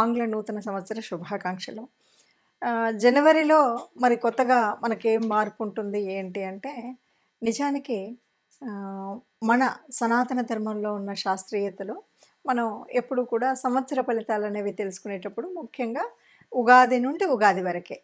ఆంగ్ల నూతన సంవత్సర శుభాకాంక్షలు. జనవరిలో మరి కొత్తగా మనకేం మార్పు ఉంటుంది ఏంటి అంటే నిజానికి మన సనాతన ధర్మంలో ఉన్న శాస్త్రీయతలో మనం ఎప్పుడు కూడా సంవత్సర ఫలితాలు అనేవి తెలుసుకునేటప్పుడు ముఖ్యంగా ఉగాది నుండి ఉగాది వరకే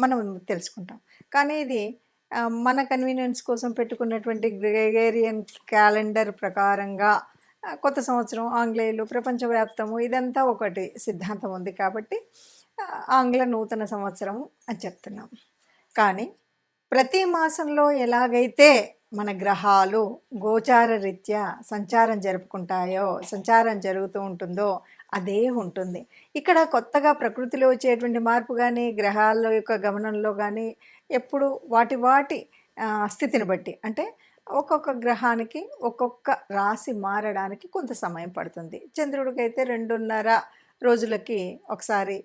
మనం తెలుసుకుంటాం. కానీ ఇది మన కన్వీనియన్స్ కోసం పెట్టుకున్నటువంటి గ్రెగేరియన్ క్యాలెండర్ ప్రకారంగా కొత్త సంవత్సరం ఆంగ్లేయులు ప్రపంచవ్యాప్తము ఇదంతా ఒకటి సిద్ధాంతం ఉంది కాబట్టి ఆంగ్ల నూతన సంవత్సరము అని చెప్తున్నాం. కానీ ప్రతి మాసంలో ఎలాగైతే మన గ్రహాలు గోచార రీత్యా సంచారం జరుపుకుంటాయో సంచారం జరుగుతూ ఉంటుందో అదే ఉంటుంది. ఇక్కడ కొత్తగా ప్రకృతిలో వచ్చేటువంటి మార్పు కానీ గ్రహాల యొక్క గమనంలో కానీ ఎప్పుడు వాటి వాటి స్థితిని బట్టి అంటే ఒక్కొక్క గ్రహానికి ఒక్కొక్క రాశి మారడానికి కొంత సమయం పడుతుంది. చంద్రుడికి అయితే రెండున్నర రోజులకి ఒకసారి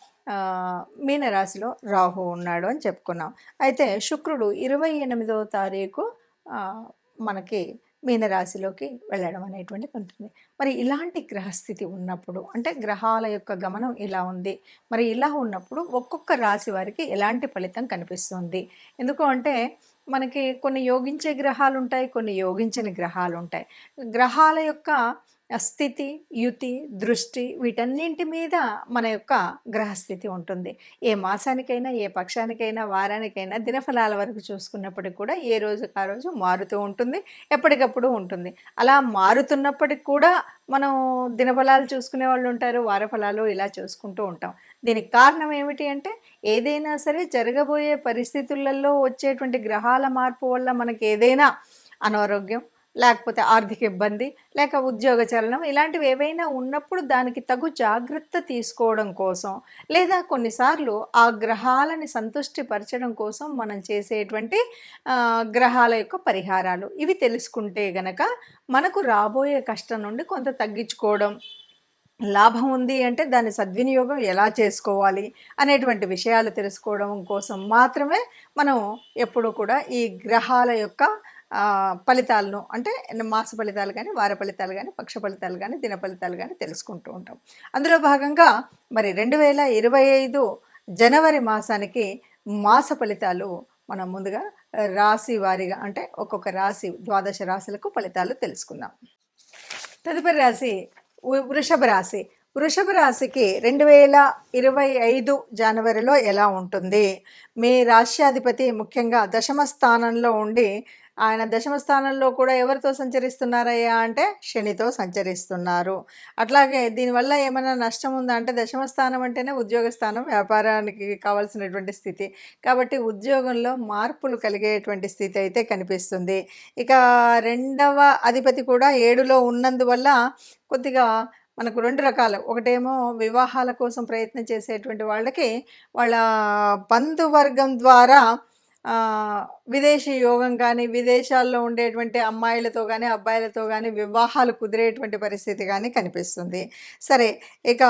మీనరాశిలో రాహు ఉన్నాడు అని చెప్పుకున్నాం. అయితే శుక్రుడు ఇరవై ఎనిమిదవ తారీఖు మనకి మీనరాశిలోకి వెళ్ళడం అనేటువంటిది ఉంటుంది. మరి ఇలాంటి గ్రహస్థితి ఉన్నప్పుడు అంటే గ్రహాల యొక్క గమనం ఇలా ఉంది. మరి ఇలా ఉన్నప్పుడు ఒక్కొక్క రాశి వారికి ఎలాంటి ఫలితం కనిపిస్తుంది? ఎందుకు అంటే మనకి కొన్ని యోగించే గ్రహాలు ఉంటాయి కొన్ని యోగించని గ్రహాలు ఉంటాయి. గ్రహాల యొక్క స్థితి యుతి దృష్టి వీటన్నింటి మీద మన యొక్క గ్రహస్థితి ఉంటుంది. ఏ మాసానికైనా ఏ పక్షానికైనా వారానికైనా దినఫలాల వరకు చూసుకున్నప్పటికి కూడా ఏ రోజుకి ఆ రోజు మారుతూ ఉంటుంది ఎప్పటికప్పుడు ఉంటుంది. అలా మారుతున్నప్పటికి కూడా మనం దినఫలాలు చూసుకునే వాళ్ళు ఉంటారు వార ఫలాలు ఇలా చూసుకుంటూ ఉంటాం. దీనికి కారణం ఏమిటి అంటే ఏదైనా సరే జరగబోయే పరిస్థితులలో వచ్చేటువంటి గ్రహాల మార్పు వల్ల మనకి ఏదైనా అనారోగ్యం లేకపోతే ఆర్థిక ఇబ్బంది లేక ఉద్యోగ చలనం ఇలాంటివి ఏవైనా ఉన్నప్పుడు దానికి తగు జాగ్రత్త తీసుకోవడం కోసం లేదా కొన్నిసార్లు ఆ గ్రహాలని సంతుష్టిపరచడం కోసం మనం చేసేటువంటి గ్రహాల యొక్క పరిహారాలు. ఇవి తెలుసుకుంటే గనక మనకు రాబోయే కష్టం నుండి కొంత తగ్గించుకోవడం లాభం ఉంది అంటే దాని సద్వినియోగం ఎలా చేసుకోవాలి అనేటువంటి విషయాలు తెలుసుకోవడం కోసం మాత్రమే మనం ఎప్పుడూ కూడా ఈ గ్రహాల యొక్క ఫలితాలను అంటే మాస ఫలితాలు కానీ వార ఫలితాలు కానీ పక్ష ఫలితాలు కానీ దిన ఫలితాలు కానీ తెలుసుకుంటూ ఉంటాం. అందులో భాగంగా మరి రెండు వేల ఇరవై ఐదు జనవరి మాసానికి మాస ఫలితాలు మనం ముందుగా రాశి వారిగా అంటే ఒక్కొక్క రాశి ద్వాదశ రాశులకు ఫలితాలు తెలుసుకుందాం. తదుపరి రాశి వృషభ రాశి. వృషభ రాశికి రెండు వేల ఇరవై ఐదు జనవరిలో ఎలా ఉంటుంది? మీ రాశ్యాధిపతి ముఖ్యంగా దశమ స్థానంలో ఉండి ఆయన దశమ స్థానంలో కూడా ఎవరితో సంచరిస్తున్నారయ్యా అంటే శనితో సంచరిస్తున్నారు. అట్లాగే దీనివల్ల ఏమైనా నష్టం ఉందా అంటే దశమ స్థానం అంటేనే ఉద్యోగ స్థానం వ్యాపారానికి కావాల్సినటువంటి స్థితి. కాబట్టి ఉద్యోగంలో మార్పులు కలిగేటువంటి స్థితి అయితే కనిపిస్తుంది. ఇక రెండవ అధిపతి కూడా ఏడులో ఉన్నందువల్ల కొద్దిగా మనకు రెండు రకాలు. ఒకటేమో వివాహాల కోసం ప్రయత్నం చేసేటువంటి వాళ్ళకి వాళ్ళ బంధువర్గం ద్వారా విదేశీ యోగం కానీ విదేశాల్లో ఉండేటువంటి అమ్మాయిలతో కానీ అబ్బాయిలతో కానీ వివాహాలు కుదిరేటువంటి పరిస్థితి కానీ కనిపిస్తుంది. సరే ఇక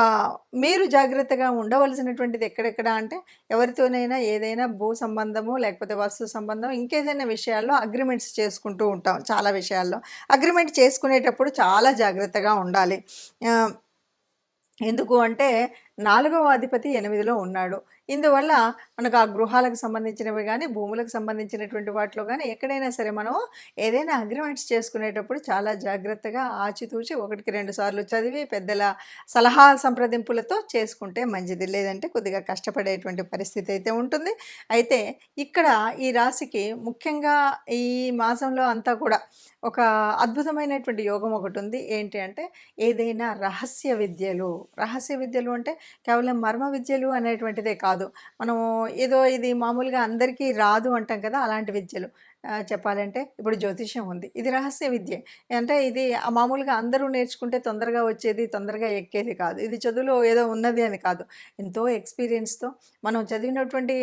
మీరు జాగ్రత్తగా ఉండవలసినటువంటిది ఎక్కడెక్కడ అంటే ఎవరితోనైనా ఏదైనా భూ సంబంధము లేకపోతే వస్తు సంబంధం ఇంకేదైనా విషయాల్లో అగ్రిమెంట్స్ చేసుకుంటూ ఉంటాం చాలా విషయాల్లో. అగ్రిమెంట్ చేసుకునేటప్పుడు చాలా జాగ్రత్తగా ఉండాలి. ఎందుకు అంటే నాలుగవ అధిపతి ఎనిమిదిలో ఉన్నాడు. ఇందువల్ల మనకు ఆ గృహాలకు సంబంధించినవి కానీ భూములకు సంబంధించినటువంటి వాటిలో కానీ ఎక్కడైనా సరే మనం ఏదైనా అగ్రిమెంట్స్ చేసుకునేటప్పుడు చాలా జాగ్రత్తగా ఆచితూచి ఒకటికి రెండు సార్లు చదివి పెద్దల సలహా సంప్రదింపులతో చేసుకుంటే మంచిది. లేదంటే కొద్దిగా కష్టపడేటువంటి పరిస్థితి అయితే ఉంటుంది. అయితే ఇక్కడ ఈ రాశికి ముఖ్యంగా ఈ మాసంలో అంతా కూడా ఒక అద్భుతమైనటువంటి యోగం ఒకటి ఉంది ఏంటి అంటే ఏదైనా రహస్య విద్యలు. రహస్య విద్యలు అంటే కేవలం మర్మ విద్యలు అనేటువంటిదే కాదు. మనము ఏదో ఇది మామూలుగా అందరికీ రాదు అంటాం కదా అలాంటి విద్యలు. చెప్పాలంటే ఇప్పుడు జ్యోతిష్యం ఉంది. ఇది రహస్య విద్య. అంటే ఇది మామూలుగా అందరూ నేర్చుకుంటే తొందరగా వచ్చేది తొందరగా ఎక్కేది కాదు. ఇది చదువులో ఏదో ఉన్నది అని కాదు. ఎంతో ఎక్స్పీరియన్స్తో మనం చదివినటువంటి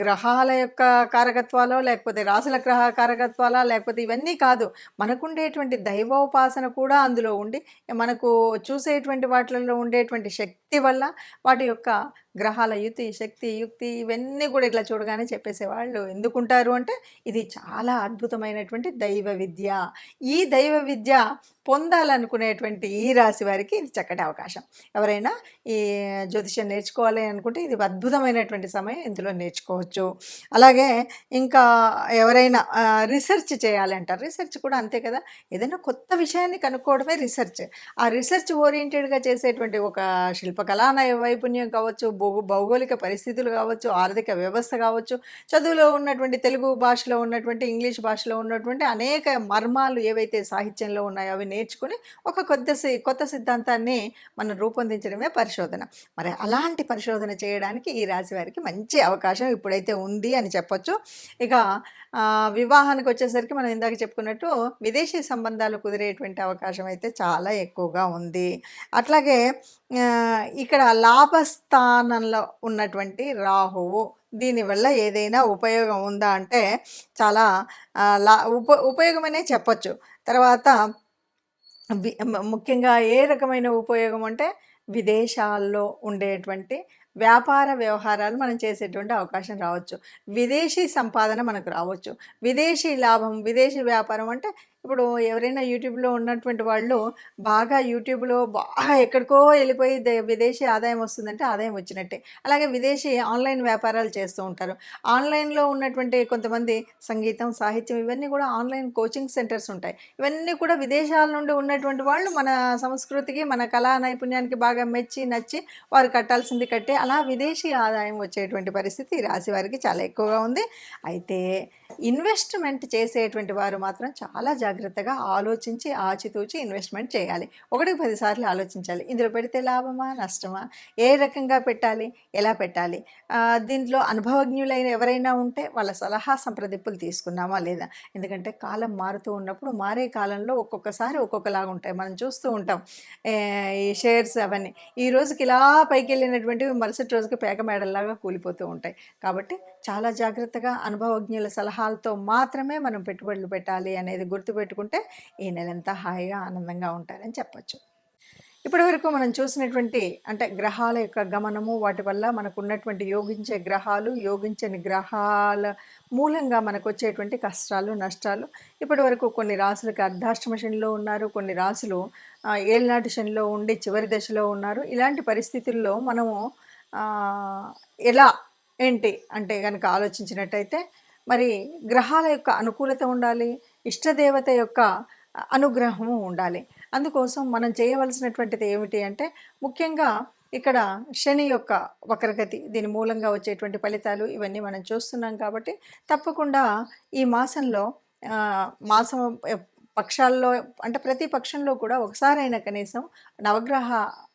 గ్రహాల యొక్క కారకత్వాలో లేకపోతే రాసుల గ్రహ కారకత్వాలా లేకపోతే ఇవన్నీ కాదు. మనకుండేటువంటి దైవోపాసన కూడా అందులో ఉండి మనకు చూసేటువంటి వాటిల్లో ఉండేటువంటి శక్తి వల్ల వాటి యొక్క గ్రహాల యుతి శక్తి యుక్తి ఇవన్నీ కూడా ఇట్లా చూడగానే చెప్పేసేవాళ్ళు ఎందుకుంటారు అంటే ఇది చాలా అద్భుతమైనటువంటి దైవ విద్య. ఈ దైవ విద్య పొందాలనుకునేటువంటి ఈ రాశి వారికి ఇది చక్కటి అవకాశం. ఎవరైనా ఈ జ్యోతిష్యం నేర్చుకోవాలి అనుకుంటే ఇది అద్భుతమైనటువంటి సమయం ఇందులో నేర్చుకోవచ్చు. అలాగే ఇంకా ఎవరైనా రీసెర్చ్ చేయాలి అంటారు. రీసెర్చ్ కూడా అంతే కదా. ఏదైనా కొత్త విషయాన్ని కనుక్కోవడమే రీసెర్చ్. ఆ రీసెర్చ్ ఓరియంటెడ్గా చేసేటువంటి ఒక శిల్పకళా నై- వైపుణ్యం కావచ్చు భూ భౌగోళిక పరిస్థితులు కావచ్చు ఆర్థిక వ్యవస్థ కావచ్చు చదువులో ఉన్నటువంటి తెలుగు భాషలో ఉన్నటువంటి ఇంగ్లీష్ భాషలో ఉన్నటువంటి అనేక మర్మాలు ఏవైతే సాహిత్యంలో ఉన్నాయో అవి నేర్చుకుని ఒక కొత్త సి- కొత్త సిద్ధాంతాన్ని మనం రూపొందించడమే పరిశోధన. మరి అలాంటి పరిశోధన చేయడానికి ఈ రాశి వారికి మంచి అవకాశం ఇప్పుడైతే ఉంది అని చెప్పొచ్చు. ఇక వివాహానికి వచ్చేసరికి మనం ఇందాక చెప్పుకున్నట్టు విదేశీ సంబంధాలు కుదిరేటువంటి అవకాశం అయితే చాలా ఎక్కువగా ఉంది. అట్లాగే ఇక్కడ లాభస్థానంలో ఉన్నటువంటి రాహువు దీనివల్ల ఏదైనా ఉపయోగం ఉందా అంటే చాలా లా ఉప ఉపయోగమనే చెప్పొచ్చు. తర్వాత ముఖ్యంగా ఏ రకమైన ఉపయోగం అంటే విదేశాల్లో ఉండేటువంటి వ్యాపార వ్యవహారాలు మనం చేసేటువంటి అవకాశం రావచ్చు. విదేశీ సంపాదన మనకు రావచ్చు. విదేశీ లాభం విదేశీ వ్యాపారం అంటే ఇప్పుడు ఎవరైనా యూట్యూబ్లో ఉన్నటువంటి వాళ్ళు బాగా యూట్యూబ్లో బాగా ఎక్కడికో వెళ్ళిపోయి దే- విదేశీ ఆదాయం వస్తుందంటే ఆదాయం వచ్చినట్టే. అలాగే విదేశీ ఆన్లైన్ వ్యాపారాలు చేస్తూ ఉంటారు. ఆన్లైన్లో ఉన్నటువంటి కొంతమంది సంగీతం సాహిత్యం ఇవన్నీ కూడా ఆన్లైన్ కోచింగ్ సెంటర్స్ ఉంటాయి. ఇవన్నీ కూడా విదేశాల నుండి ఉన్నటువంటి వాళ్ళు మన సంస్కృతికి మన కళా నైపుణ్యానికి బాగా మెచ్చి నచ్చి వారు కట్టాల్సింది కట్టే అలా విదేశీ ఆదాయం వచ్చేటువంటి పరిస్థితి రాశి వారికి చాలా ఎక్కువగా ఉంది. అయితే ఇన్వెస్ట్మెంట్ చేసేటువంటి వారు మాత్రం చాలా జాగ్రత్తగా ఆలోచించి ఆచితూచి ఇన్వెస్ట్మెంట్ చేయాలి. ఒకటికి పదిసార్లు ఆలోచించాలి. ఇందులో పెడితే లాభమా నష్టమా? ఏ రకంగా పెట్టాలి? ఎలా పెట్టాలి? దీంట్లో అనుభవజ్ఞులైన ఎవరైనా ఉంటే వాళ్ళ సలహా సంప్రదింపులు తీసుకున్నామా లేదా? ఎందుకంటే కాలం మారుతూ ఉన్నప్పుడు మారే కాలంలో ఒక్కొక్కసారి ఒక్కొక్కలాగా ఉంటాయి. మనం చూస్తూ ఉంటాం. ఈ షేర్స్ అవన్నీ. ఈ రోజుకి ఇలా పైకి వెళ్ళినటువంటివి మరుసటి రోజుకి పేక మేడల్లాగా కూలిపోతూ ఉంటాయి. కాబట్టి చాలా జాగ్రత్తగా అనుభవజ్ఞుల సలహాలతో మాత్రమే మనం పెట్టుబడులు పెట్టాలి అనేది గుర్తు గుర్తుపెట్టుకుంటే ఈ నెలంతా హాయిగా ఆనందంగా ఉంటారని చెప్పచ్చు. ఇప్పటి వరకు మనం చూసినటువంటి అంటే గ్రహాల యొక్క గమనము వాటి వల్ల మనకు ఉన్నటువంటి యోగించే గ్రహాలు యోగించని గ్రహాల మూలంగా మనకు వచ్చేటువంటి కష్టాలు నష్టాలు. ఇప్పటి వరకు కొన్ని రాసులకు అర్ధాష్టమ శనిలో ఉన్నారు కొన్ని రాసులు ఏలినాటి శనిలో ఉండి చివరి దశలో ఉన్నారు. ఇలాంటి పరిస్థితుల్లో మనము ఎలా ఏంటి అంటే కనుక ఆలోచించినట్టయితే మరి గ్రహాల యొక్క అనుకూలత ఉండాలి ఇష్టదేవత యొక్క అనుగ్రహము ఉండాలి. అందుకోసం మనం చేయవలసినటువంటిది ఏమిటి అంటే ముఖ్యంగా ఇక్కడ శని యొక్క వక్రగతి దీని మూలంగా వచ్చేటువంటి ఫలితాలు ఇవన్నీ మనం చూస్తున్నాం కాబట్టి తప్పకుండా ఈ మాసంలో మాసం పక్షాల్లో అంటే ప్రతి పక్షంలో కూడా ఒకసారైనా కనీసం నవగ్రహ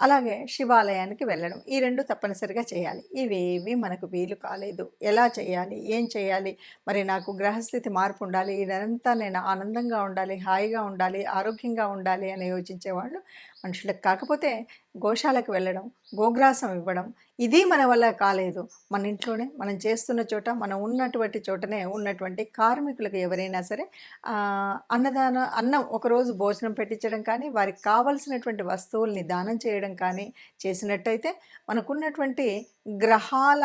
అలాగే శివాలయానికి వెళ్ళడం. ఈ రెండు తప్పనిసరిగా చేయాలి. ఇవేవి మనకు వీలు కాలేదు. ఎలా చేయాలి? ఏం చేయాలి? మరి నాకు గ్రహస్థితి మార్పు ఉండాలి. ఇదంతా నేను ఆనందంగా ఉండాలి హాయిగా ఉండాలి ఆరోగ్యంగా ఉండాలి అని యోచించేవాళ్ళు మనుషులకు. కాకపోతే గోశాలకు వెళ్ళడం గోగ్రాసం ఇవ్వడం ఇది మన వల్ల కాలేదు. మన ఇంట్లోనే మనం చేస్తున్న చోట మనం ఉన్నటువంటి చోటనే ఉన్నటువంటి కార్మికులకు ఎవరైనా సరే అన్నదానం అన్నం ఒకరోజు భోజనం పెట్టించడం కానీ వారికి కావలసినటువంటి వస్తువుల్ని దానం చేయడం కానీ చేసినట్టయితే మనకున్నటువంటి గ్రహాల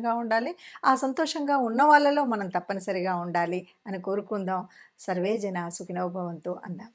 సంతోషంగా ఉండాలి. ఆ సంతోషంగా ఉన్న వాళ్ళలో మనం తప్పనిసరిగా ఉండాలి అని కోరుకుందాం. సర్వే జన సుఖినోభవంతో అందాం.